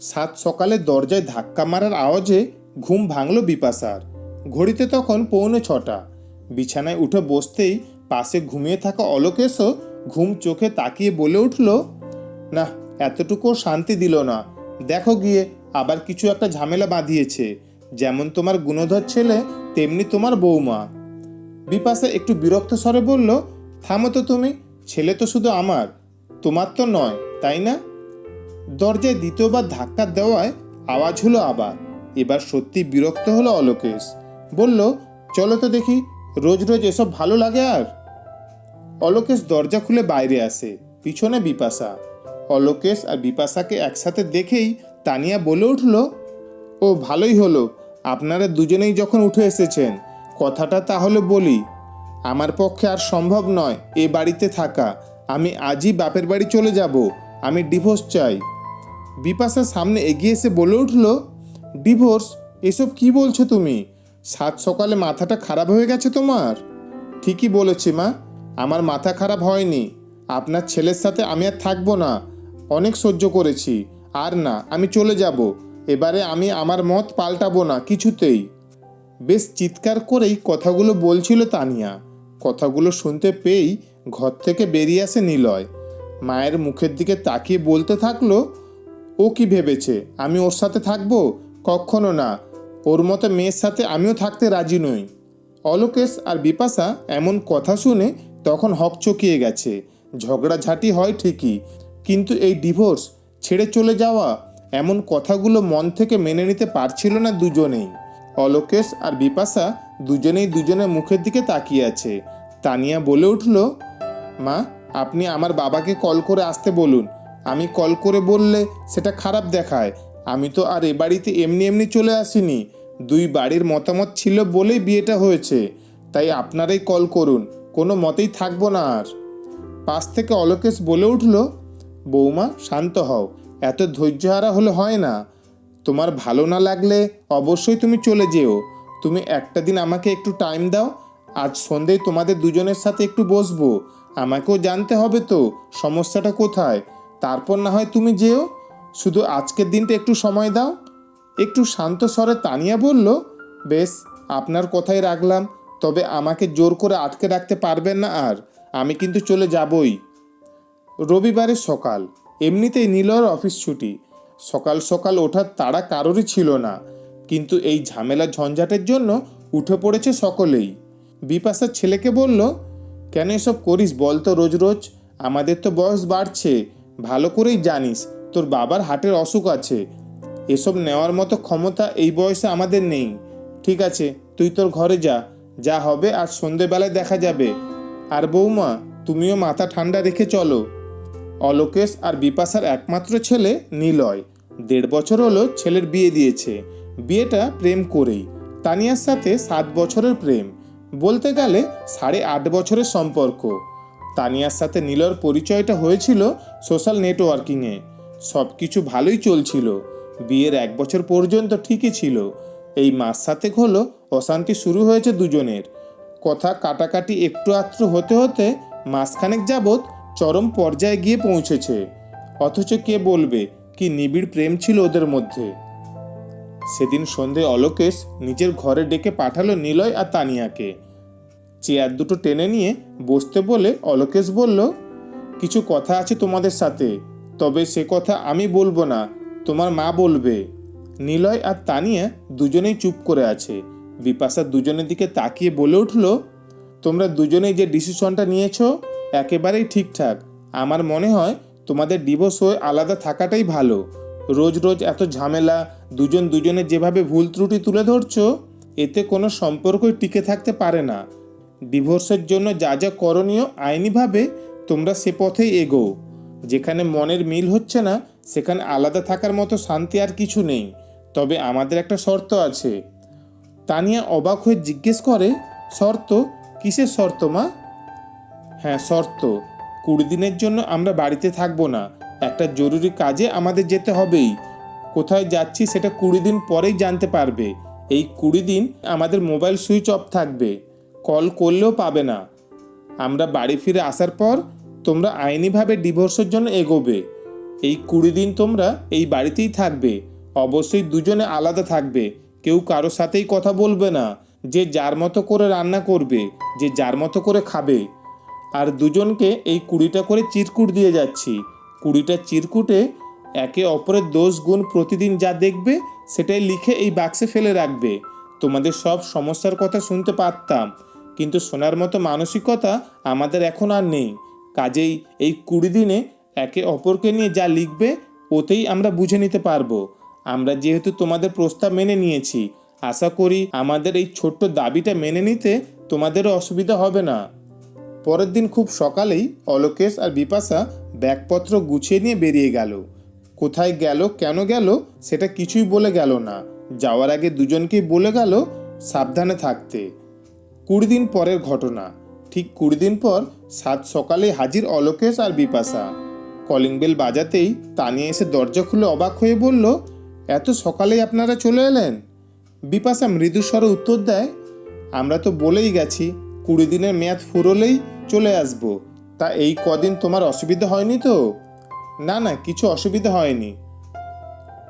সাত সকালে দরজায় ধাক্কা মারার আওয়াজে ঘুম ভাঙল বিপাশার। ঘড়িতে তখন পৌনে ছটা। বিছানায় উঠে বসতেই পাশে ঘুমিয়ে থাকা অলোকেশও ঘুম চোখে তাকিয়ে বলে উঠল, না এতটুকু শান্তি দিল না। দেখো গিয়ে, আবার কিছু একটা ঝামেলা বাঁধিয়েছে। যেমন তোমার গুণধর ছেলে, তেমনি তোমার বৌমা। বিপাশা একটু বিরক্ত স্বরে বলল, থামো তো তুমি, ছেলে তো শুধু আমার। তোমার তো নয়, তাই না? দরজায় দ্বিতীয়বার ধাক্কা দেওয়ায় আওয়াজ হলো আবার। এবার সত্যি বিরক্ত হলো অলোকেশ। বলল, চলো তো দেখি, রোজ রোজ এসব ভালো লাগে আর? অলোকেশ দরজা খুলে বাইরে আসে, পিছনে বিপাশা। অলোকেশ আর বিপাশাকে একসাথে দেখেই তানিয়া বলে উঠল, ও, ভালোই হলো। আপনারা দুজনেই যখন উঠে এসেছেন, কথাটা তাহলে বলি। আমার পক্ষে আর সম্ভব নয় এ বাড়িতে থাকা। আমি আজই বাপের বাড়ি চলে যাব। আমি ডিভোর্স চাই। বিপাশা সামনে এগিয়ে এসে বলে উঠল, ডিভোর্স, এসব কি বলছো তুমি? সাত সকালে মাথাটা খারাপ হয়ে গেছে তোমার? ঠিকই বলেছি মা, আমার মাথা খারাপ হয়নি। আপনার ছেলের সাথে আমি আর থাকব না। অনেক সহ্য করেছি। আর না, আমি চলে যাব। এবারে আমি আমার মত পাল্টাবো না কিছুতেই। বেশ চিৎকার করেই কথাগুলো বলছিল তানিয়া। কথাগুলো শুনতে পেয়েই ঘর থেকে বেরিয়ে আসে নিলয়। মায়ের মুখের দিকে তাকিয়ে বলতে থাকল ও কি ভেবেছে? আমি ওর সাথে থাকব? কখনো না। ওর মতো মেয়ের সাথে আমিও থাকতে রাজি নই। অলোকেশ আর বিপাশা এমন কথা শুনে তখন হকচকিয়ে গেছে। ঝগড়াঝাটি হয় ঠিকই, কিন্তু এই ডিভোর্স, ছেড়ে চলে যাওয়া, এমন কথাগুলো মন থেকে মেনে নিতে পারছিল না দুজনেই। অলোকেশ আর বিপাশা দুজনেই দুজনের মুখের দিকে তাকিয়ে আছে। তানিয়া বলে উঠল, মা, আপনি আমার বাবাকে কল করে আসতে বলুন। আমি কল করে বললে সেটা খারাপ দেখায়। আমি তো আর এ বাড়িতে এমনি এমনি চলে আসিনি। দুই বাড়ির মতামত ছিল বলেই বিয়েটা হয়েছে। তাই আপনারাই কল করুন, কোনো মতেই থাকব না আর। পাশ থেকে অলোকেশ বলে উঠল, বৌমা, শান্ত হও, এত ধৈর্যহারা হলে হয় না। তোমার ভালো না লাগলে অবশ্যই তুমি চলে যেও। তুমি একটা দিন আমাকে একটু টাইম দাও, আজ সন্ধেয় তোমাদের দুজনের সাথে একটু বসবো। আমাকেও জানতে হবে তো, সমস্যাটা কোথায়? তারপর না হয় তুমি যেও। শুধু আজকের দিনটা একটু সময় দাও। একটু শান্ত স্বরে তানিয়া বলল, বেশ, আপনার কথাই রাখলাম। তবে আমাকে জোর করে আটকে রাখতে পারবেন না আর। আমি কিন্তু চলে যাবই। রবিবারের সকাল। এমনিতেই নীলর অফিস ছুটি। সকাল সকাল ওঠার তাড়া কারোরই ছিল না। কিন্তু এই ঝামেলা ঝঞ্ঝাটের জন্য উঠে পড়েছে সকলেই। বিপাশার ছেলেকে বলল, কেন এসব করিস বল তো রোজ রোজ? আমাদের তো বয়স বাড়ছে। ভালো করেই জানিস, তোর বাবার হার্টের অসুখ আছে। এসব নেওয়ার মতো ক্ষমতা এই বয়সে আমাদের নেই। ঠিক আছে, তুই তোর ঘরে যা যা হবে আর সন্ধেবেলায় দেখা যাবে। আর বৌমা, তুমিও মাথা ঠান্ডা রেখে চলো। অলোকেশ আর বিপাশার একমাত্র ছেলে নিলয়। দেড় বছর হলো ছেলের বিয়ে দিয়েছে। বিয়েটা প্রেম করেই। তানিয়ার সাথে সাত বছরের প্রেম। বলতে গেলে সাড়ে আট বছরের সম্পর্ক। তানিয়ার সাথে নীলর পরিচয়টা হয়েছিল সোশ্যাল নেটওয়ার্কিংয়ে। সব কিছু ভালোই চলছিল। বিয়ের এক বছর পর্যন্ত ঠিকই ছিল। এই মাস সাতেক হলো অশান্তি শুরু হয়েছে দুজনের। কথা কাটাকাটি একটু আত্রু হতে হতে মাসখানেক যাবৎ চরম পর্যায়ে গিয়ে পৌঁছেছে। অথচ কে বলবে কি নিবিড় প্রেম ছিল ওদের মধ্যে। সেদিন সন্ধে অলোকেশ নিজের ঘরে ডেকে পাঠালো নিলয় আর তানিয়াকে। চেয়ার দুটো টেনে নিয়ে বসতে বলে অলোকেশ বলল, কিছু কথা আছে তোমাদের সাথে, তবে সে কথা আমি বলব না, তোমার মা বলবে। নিলয় আর তানিয়া দুজনেই চুপ করে আছে। বিপাশা দুজনের দিকে তাকিয়ে বলে উঠল, তোমরা দুজনেই যে ডিসিশনটা নিয়েছো, একেবারেই ঠিকঠাক। আমার মনে হয় তোমাদের ডিভোর্স হয়ে আলাদা থাকাটাই ভালো। রোজ রোজ এত ঝামেলা, দুজন দুজনের যেভাবে ভুল ত্রুটি তুলে ধরছো, এতে কোনো সম্পর্কই টিকে থাকতে পারে না। ডিভোর্সের জন্য যা যা করণীয় আইনিভাবে তোমরা সে পথেই এগো যেখানে মনের মিল হচ্ছে না, সেখানে আলাদা থাকার মতো শান্তি আর কিছু নেই। তবে আমাদের একটা শর্ত আছে। তানিয়া অবাক হয়ে জিজ্ঞেস করে, শর্ত? কিসের শর্ত, মা? হ্যাঁ শর্ত। কুড়ি দিনের জন্য আমরা বাড়িতে থাকব না। একটা জরুরি কাজে আমাদের যেতে হবেই। কোথায় যাচ্ছি সেটা কুড়ি দিন পরেই জানতে পারবে। এই কুড়ি দিন আমাদের মোবাইল সুইচ অফ থাকবে। কল করলেও পাবে না। আমরা বাড়ি ফিরে আসার পর তোমরা আইনিভাবে ডিভোর্সের জন্য এগোবে। এই কুড়ি দিন তোমরা এই বাড়িতেই থাকবে। অবশ্যই দুজনে আলাদা থাকবে। কেউ কারও সাথেই কথা বলবে না। যে যার মতো করে রান্না করবে, যে যার মতো করে খাবে। আর দুজনকে এই কুড়িটা করে চিরকুট দিয়ে যাচ্ছি। কুড়িটা চিরকুটে একে অপরের দোষ গুণ প্রতিদিন যা দেখবে, সেটাই লিখে এই বাক্সে ফেলে রাখবে। তোমাদের সব সমস্যার কথা শুনতে পারতাম। কিন্তু শোনার মতো মানসিকতা আমাদের এখন আর নেই। কাজেই এই কুড়ি দিনে একে অপরকে নিয়ে যা লিখবে, ওতেই আমরা বুঝে নিতে পারব। আমরা যেহেতু তোমাদের প্রস্তাব মেনে নিয়েছি, আশা করি আমাদের এই ছোট্ট দাবিটা মেনে নিতে তোমাদেরও অসুবিধা হবে না। পরের দিন খুব সকালেই অলোকেশ আর বিপাশা ব্যাগপত্র গুছিয়ে নিয়ে বেরিয়ে গেল। কোথায় গেল, কেন গেল, সেটা কিছুই বলে গেল না। যাওয়ার আগে দুজনকেই বলে গেল, সাবধানে থাকতে। কুড়ি দিন পরের ঘটনা। ঠিক কুড়ি দিন পর সাত সকালে হাজির অলোকেশ আর বিপাশা। কলিং বেল বাজাতেই তানিয়া এসে দরজা খুলে অবাক হয়ে বলল, এত সকালেই আপনারা চলে এলেন? বিপাশা মৃদু স্বরে উত্তর দেয়, আমরা তো বলেই গেছি কুড়ি দিনের মেয়াদ ফুরলেই চলে আসব। তা এই কদিন তোমার অসুবিধা হয়নি তো? না না, কিছু অসুবিধা হয়নি।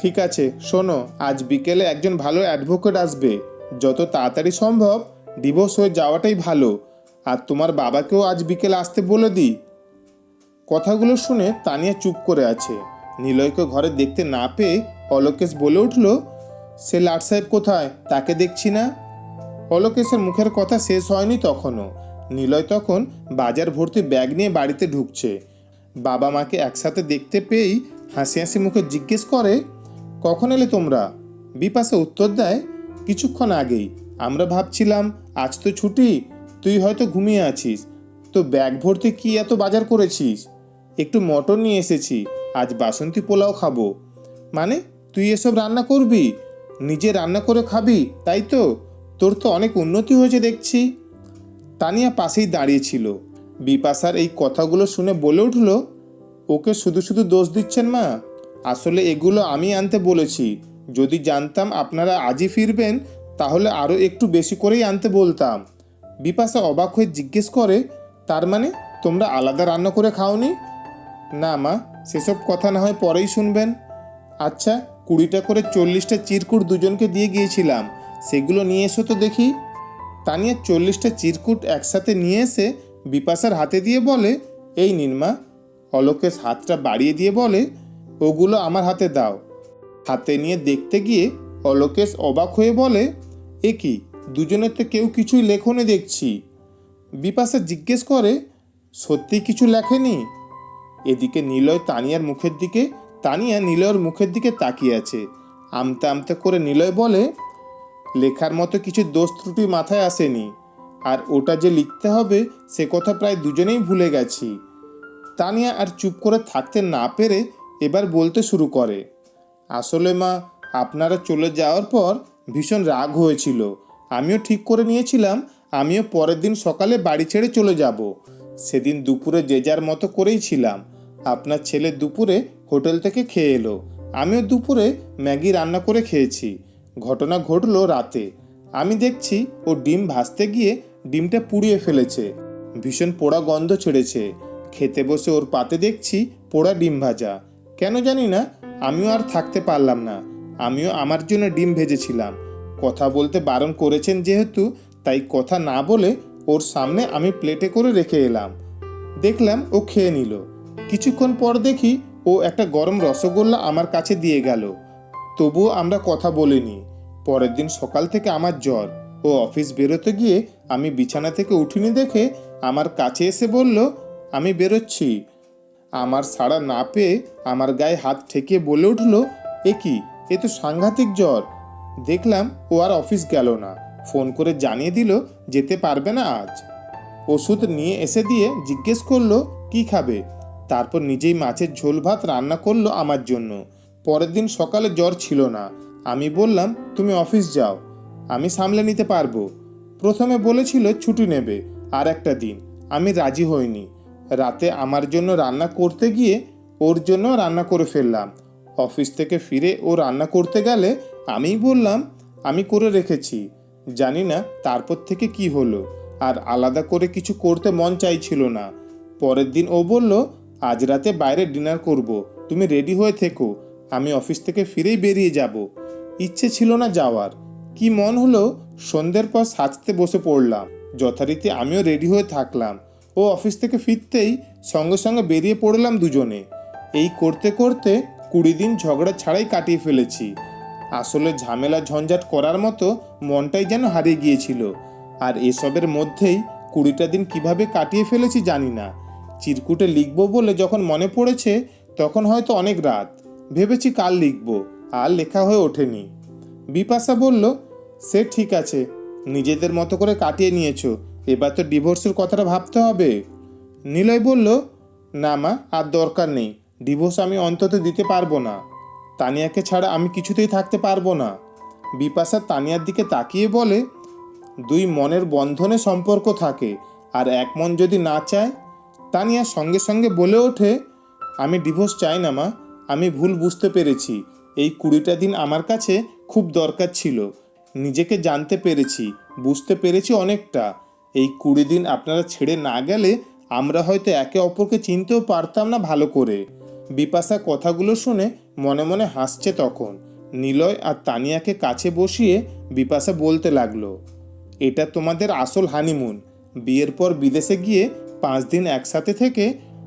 ঠিক আছে, শোনো, আজ বিকেলে একজন ভালো অ্যাডভোকেট আসবে। যত তাড়াতাড়ি সম্ভব ডিভোর্স হয়ে যাওয়াটাই ভালো। আর তোমার বাবাকেও আজ বিকেলে আসতে বলে দিই। কথাগুলো শুনে তানিয়া চুপ করে আছে। নিলয়কে ঘরে দেখতে না পেয়ে অলোকেশ বলে উঠল, সে লাট সাহেব কোথায়? তাকে দেখছি না? অলোকেশের মুখের কথা শেষ হয়নি তখনও। নিলয় তখন বাজার ভর্তি ব্যাগ নিয়ে বাড়িতে ঢুকছে। বাবা মাকে একসাথে দেখতে পেয়েই হাসি হাসি মুখে জিজ্ঞেস করে, কখন এলে তোমরা? বিপাশে উত্তর দেয়, কিছুক্ষণ আগেই। আমরা ভাবছিলাম আজ তো ছুটি, তুই হয়তো ঘুমিয়ে আছিস। তো ব্যাগ ভর্তি কি এত বাজার করেছিস? একটু মটন নিয়ে এসেছি, আজ বাসন্তী পোলাও খাব। মানে তুই এসব রান্না করবি? নিজে রান্না করে খাবি, তাই তো? তোর তো অনেক উন্নতি হয়েছে দেখছি। তানিয়া পাশেই দাঁড়িয়েছিল বিপাশার এই কথাগুলো শুনে বলে উঠল, ওকে শুধু শুধু দোষ দিচ্ছেন মা? আসলে এগুলো আমি আনতে বলেছি। যদি জানতাম আপনারা আজই ফিরবেন তাহলে আরও একটু বেশি করেই আনতে বলতাম। বিপাশা অবাক হয়ে জিজ্ঞেস করে, তার মানে তোমরা আলাদা রান্না করে খাওনি? না মা, সেসব কথা না হয় পরেই শুনবেন। আচ্ছা কুড়িটা করে চল্লিশটা চিরকুট দুজনকে দিয়ে গিয়েছিলাম, সেগুলো নিয়ে এসো তো দেখি। তানিয়া চল্লিশটা চিরকুট একসাথে নিয়ে এসে বিপাশার হাতে দিয়ে বলে, এই নিন মা। অলোকেশ হাতটা বাড়িয়ে দিয়ে বলে, ওগুলো আমার হাতে দাও। হাতে নিয়ে দেখতে গিয়ে অলোকেশ অবাক হয়ে বলে এ কি? দুজনের তো কেউ কিছুই লেখনে দেখছি। বিপাশা জিজ্ঞেস করে সত্যি কিছু লেখেনি? এদিকে নিলয় তানিয়ার মুখের দিকে, তানিয়া নিলয়ের মুখের দিকে তাকিয়ে আছে। আমতে আমতে করে নিলয় বলে, লেখার মতো কিছু দোষ ত্রুটি মাথায় আসেনি। আর ওটা যে লিখতে হবে, সে কথা প্রায় দুজনেই ভুলে গেছি। তানিয়া আর চুপ করে থাকতে না পেরে এবার বলতে শুরু করে, আসলে মা, আপনারা চলে যাওয়ার পর ভীষণ রাগ হয়েছিল। আমিও ঠিক করে নিয়েছিলাম, আমিও পরের দিন সকালে বাড়ি ছেড়ে চলে যাব। সেদিন দুপুরে যে যার মতো করেই ছিলাম। আপনার ছেলে দুপুরে হোটেল থেকে খেয়ে এলো। আমিও দুপুরে ম্যাগি রান্না করে খেয়েছি। ঘটনা ঘটলো রাতে। আমি দেখছি ও ডিম ভাজতে গিয়ে ডিমটা পুড়িয়ে ফেলেছে। ভীষণ পোড়া গন্ধ ছেড়েছে। খেতে বসে ওর পাতে দেখছি পোড়া ডিম ভাজা। কেন জানি না, আমিও আর থাকতে পারলাম না। আমিও আমার জন্য ডিম ভেজেছিলাম। কথা বলতে বারণ করেছেন যেহেতু, তাই কথা না বলে ওর সামনে আমি প্লেটে করে রেখে এলাম। দেখলাম ও খেয়ে নিল। কিছুক্ষণ পর দেখি ও একটা গরম রসগোল্লা আমার কাছে দিয়ে গেল। তবুও আমরা কথা বলিনি। পরের দিন সকাল থেকে আমার জ্বর। ও অফিস বেরোতে গিয়ে আমি বিছানা থেকে উঠিনি দেখে আমার কাছে এসে বলল, আমি বেরোচ্ছি। আমার সাড়া না পেয়ে আমার গায়ে হাত ঠেকিয়ে বলে উঠল, এ কি? এ তো সাংঘাতিক জ্বর। দেখলাম ও আর অফিস গেল না। ফোন করে জানিয়ে দিল যেতে পারবে না আজ। ওষুধ নিয়ে এসে দিয়ে জিজ্ঞেস করল, কি খাবে? তারপর নিজেই মাছের ঝোল ভাত রান্না করল আমার জন্য। পরের দিন সকালে জ্বর ছিল না। আমি বললাম, তুমি অফিস যাও। আমি সামলে নিতে পারব। প্রথমে বলেছিল, ছুটি নেবে। আর একটা দিন। আমি রাজি হইনি। রাতে আমার জন্য রান্না করতে গিয়ে ওর জন্য রান্না করে ফেললাম। অফিস থেকে ফিরে ও রান্না করতে গেলে আমিই বললাম, আমি করে রেখেছি। জানি না তারপর থেকে কি হলো। আর আলাদা করে কিছু করতে মন চাইছিল না। পরের দিন ও বলল, আজ রাতে বাইরে ডিনার করব। তুমি রেডি হয়ে থেকো। আমি অফিস থেকে ফিরেই বেরিয়ে যাব। ইচ্ছে ছিল না যাওয়ার। কি মন হলো, সন্ধ্যের পর সাজতে বসে পড়লাম। যথারীতি আমিও রেডি হয়ে থাকলাম। ও অফিস থেকে ফিরতেই সঙ্গে সঙ্গে বেরিয়ে পড়লাম দুজনে। এই করতে করতে কুড়ি দিন ঝগড়া ছাড়াই কাটিয়ে ফেলেছি। আসলে ঝামেলা ঝঞ্ঝাট করার মতো মনটাই যেন হারিয়ে গিয়েছিল। আর এসবের মধ্যেই কুড়িটা দিন কীভাবে কাটিয়ে ফেলেছি জানি না। চিরকুটে লিখব বলে যখন মনে পড়েছে, তখন হয়তো অনেক রাত। ভেবেছি কাল লিখব, আর লেখা হয়ে ওঠেনি। বিপাশা বলল, সে ঠিক আছে, নিজেদের মতো করে কাটিয়ে নিয়েছো, এবার তো ডিভোর্সের কথাটা ভাবতে হবে। নিলয় বলল, না মা, আর দরকার নেই, ডিভোর্স আমি অন্তত দিতে পারব না। তানিয়াকে ছাড়া আমি কিছুতেই থাকতে পারব না। বিপাশা তানিয়ার দিকে তাকিয়ে বলে, দুই মনের বন্ধনে সম্পর্ক থাকে, আর এক মন যদি না চায়? তানিয়া সঙ্গে সঙ্গে বলে ওঠে, আমি ডিভোর্স চাই না মা, আমি ভুল বুঝতে পেরেছি, এই কুড়িটা দিন আমার কাছে খুব দরকার ছিল, নিজেকে জানতে পেরেছি, বুঝতে পেরেছি অনেকটা, এই কুড়ি দিন আপনারা ছেড়ে না গেলে আমরা হয়তো একে অপরকে চিনতেও পারতাম না ভালো করে। বিপাশা কথাগুলো শুনে মনে মনে হাসছে তখন। নিলয় আর তানিয়াকে কাছে বসিয়ে বিপাশা বলতে লাগল, এটা তোমাদের আসল হানিমুন বিয়ের পর বিদেশে গিয়ে পাঁচ দিন একসাথে থেকে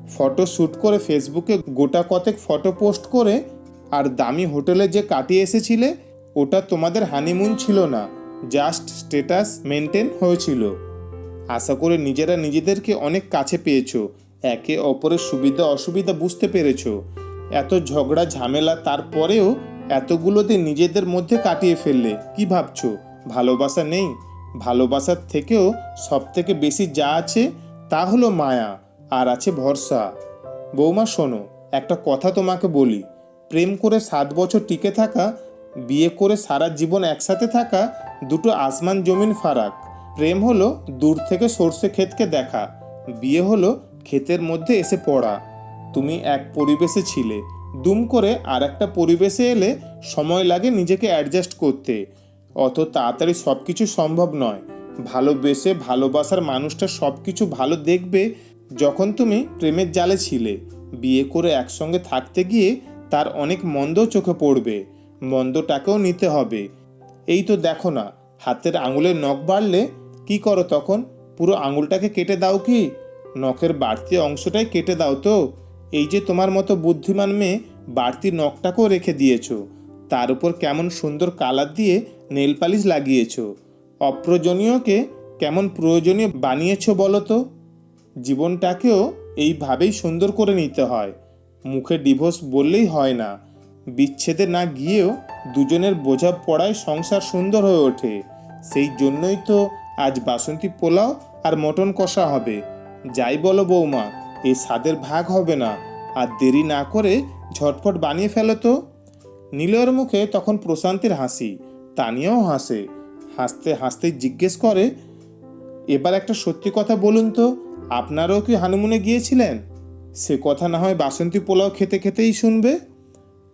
ফটো শ্যুট করে ফেসবুকে গোটা কতেক ফটো পোস্ট করে আর দামি হোটেলে যে কাটিয়ে এসেছিলে, ওটা তোমাদের হানিমুন ছিল না জাস্ট স্টেটাস মেনটেন হয়েছিল। আশা করে নিজেরা নিজেদেরকে অনেক কাছে পেয়েছ। একে অপরের সুবিধা অসুবিধা বুঝতে পেরেছ। এত ঝগড়া, ঝামেলা, তারপরেও এতগুলো দিন নিজেদের মধ্যে কাটিয়ে ফেললে কি ভাবছ? ভালোবাসা নেই? ভালোবাসার থেকেও সব থেকে বেশি যা আছে তা হলো মায়া, আর আছে ভরসা। বৌমা, শোনো, একটা কথা তোমাকে বলি। প্রেম করে সাত বছর টিকে থাকা, বিয়ে করে সারা জীবন একসাথে থাকা দুটো আসমান জমিন ফারাক। প্রেম হলো দূর থেকে সর্ষে ক্ষেতকে দেখা। বিয়ে হলো ক্ষেতের মধ্যে এসে পড়া। তুমি এক পরিবেশে ছিলে। দুম করে আর একটা পরিবেশে এলে সময় লাগে নিজেকে অ্যাডজাস্ট করতে। অত তাড়াতাড়ি সব কিছু সম্ভব নয়। ভালোবেসে ভালোবাসার মানুষটা সব কিছু ভালো দেখবে যখন তুমি প্রেমের জালে ছিলে। বিয়ে করে একসঙ্গে থাকতে গিয়ে তার অনেক মন্দ চোখে পড়বে। মন্দটাকেও নিতে হবে। এই তো দেখো না, হাতের আঙুলের নখ বাড়লে কি করো তখন? পুরো আঙুলটাকে কেটে দাও কি? নখের বাড়তি অংশটাই কেটে দাও তো। এই যে তোমার মতো বুদ্ধিমান মেয়ে বাড়তি নখটাকেও রেখে দিয়েছ। তার উপর কেমন সুন্দর কালার দিয়ে নেল পালিশ লাগিয়েছো। অপ্রয়োজনীয়কে কেমন প্রয়োজনীয় বানিয়েছো বলো তো? জীবনটাকেও এইভাবেই সুন্দর করে নিতে হয়। মুখে ডিভোর্স বললেই হয় না। বিচ্ছেদে না গিয়েও দুজনের বোঝা পড়ায় সংসার সুন্দর হয়ে ওঠে। সেই জন্যই তো আজ বাসন্তী পোলাও আর মটন কষা হবে। যাই বলো বৌমা, এই স্বাদের ভাগ হবে না, আর দেরি না করে ঝটফট বানিয়ে ফেলো তো। নীলয়ের মুখে তখন প্রশান্তির হাসি, তানিয়াও হাসে, হাসতে হাসতে জিজ্ঞেস করে, এবার একটা সত্যি কথা বলুন তো, আপনারাও কি হানিমুনে গিয়েছিলেন? সে কথা না হয় বাসন্তী পোলাও খেতে খেতেই শুনবে?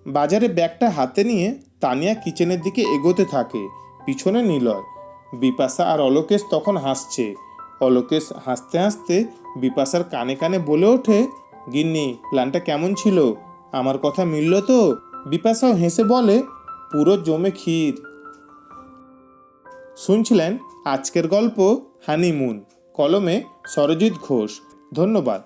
বাজারে ব্যাগটা হাতে নিয়ে তানিয়া কিচেনের দিকে এগোতে থাকে, পিছনে নিলয়। বিপাশা আর অলোকেশ তখন হাসছে অলোকেশ হাসতে হাসতে বিপাশার কানে কানে বলে ওঠে, গিন্নি, প্ল্যানটা কেমন ছিল? আমার কথা মিলল তো? বিপাশাও হেসে বলে, পুরো জমে ক্ষীর। শুনছিলেন আজকের গল্প হানিমুন, কলমে সরজিৎ ঘোষ। ধন্যবাদ।